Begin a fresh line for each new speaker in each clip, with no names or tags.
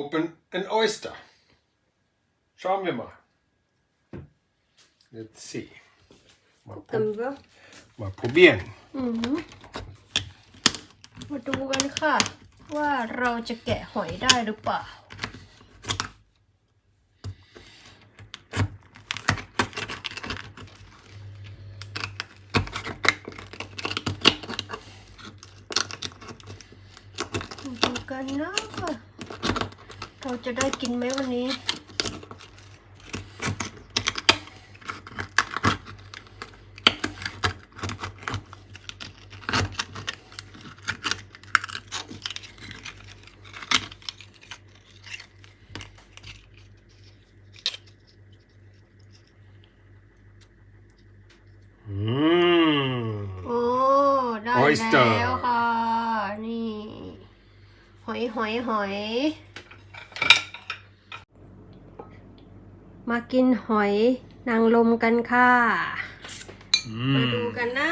open an oyster. Schauen wir mal. Let's see. Mal,
กัน
prob
ว่า
mal probieren.
อือหือมาดูกันค่ะ ว่าเราจะแกะหอยได้หรือเปล่ามาดูกันนะว่า เราจะได้กินไหมวันนี้
Mm.
โอ้ ได้
Oyster
แล้วค่ะ นี่ หอยหอยหอย มากินหอยนางรมกันค่ะ มาดู
Mm.
กันนะ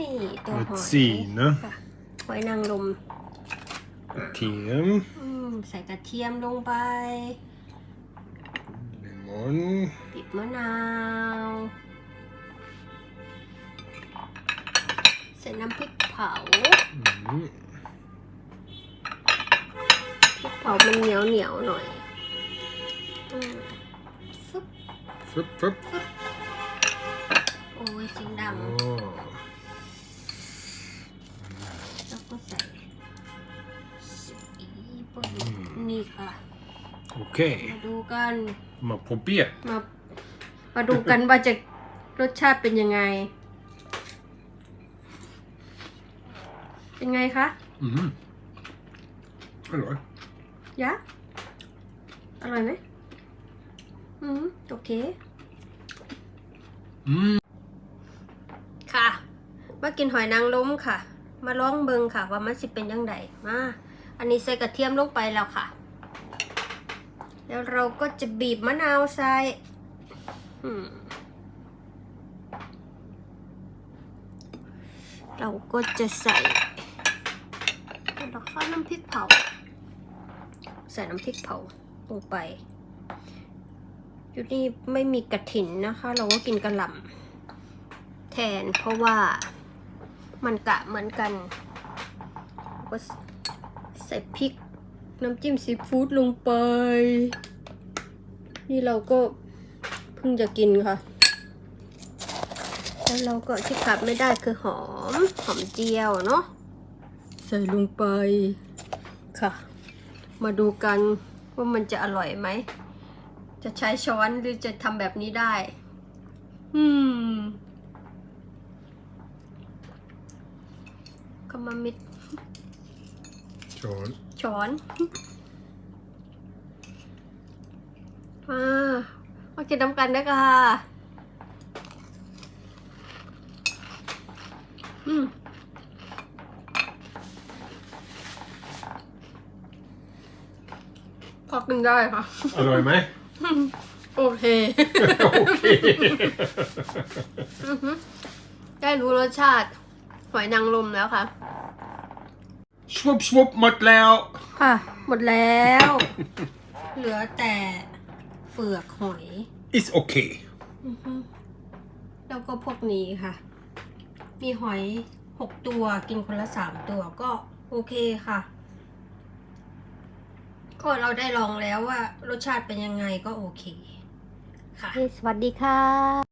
นี่ตัวหอย
Let's see นะ
ค่ะหอยนางรม
Team,
อืมใส่กระเทียมลงไป
lemon,
ปิดมะนาว ใส่น้ำพริกเผา
mm.
พริกเผามันเหนียวเหนียวๆหน่อยอืมฟึบ
Fup, fup.
โอ้ยเสียงดัง
Oh.
แล้วก็ใส่สีปุ่นนี่ค่ะ
Okej,
มาดูกัน
mal probieren.
มามาดูกันว่าจะรสชาติเป็นยังไง เป็นไงคะ
Mm. Hallå.
ยะอร่อยไหมอืมโอเค
Mm.
ค่ะมากินหอยนางรมค่ะ มาลองเบิงค่ะ ว่ามันสิเป็นยังไงมาอันนี้ใส่กระเทียมลงไปแล้วค่ะ แล้วเราก็จะบีบมะนาวใส่เราก็จะใส่แล้วก็น้ำพริกเผา ใส่น้ำพริกเผาลงไป ยู่นี่ไม่มีกระถินนะคะ เราก็กินกระหล่ำแทนเพราะว่ามันกะเหมือนกัน ก็ใส่พริกน้ำจิ้มซีฟู้ดลงไป นี่เราก็เพิ่งจะกินค่ะ แล้วเราก็ที่ขาดไม่ได้คือหอม หอมเจียวเนาะใส่ลงไปค่ะ มาดูกันว่ามันจะอร่อยไหม จะใช้ช้อนหรือจะทำแบบนี้ได้ อืมกำมามิด
Schon.
ช้อนมามากินน้ำกันนะคะอืมพอกินได้ค่ะ
Hallå med?
โอเค
Okej.
ได้รู้รสชาติ หอยนางรมแล้วค่ะ
Svupp, svupp, mot Leo.
ค่ะ หมดแล้ว เหลือแต่เปลือกหอย
Is okay.
แล้วก็พวกนี้ค่ะ มีหอยหกตัวกินคนละสามตัวก็โอเคค่ะ ก็เราได้ลองแล้วว่ารสชาติเป็นยังไงก็โอเค ค่ะ สวัสดีค่ะ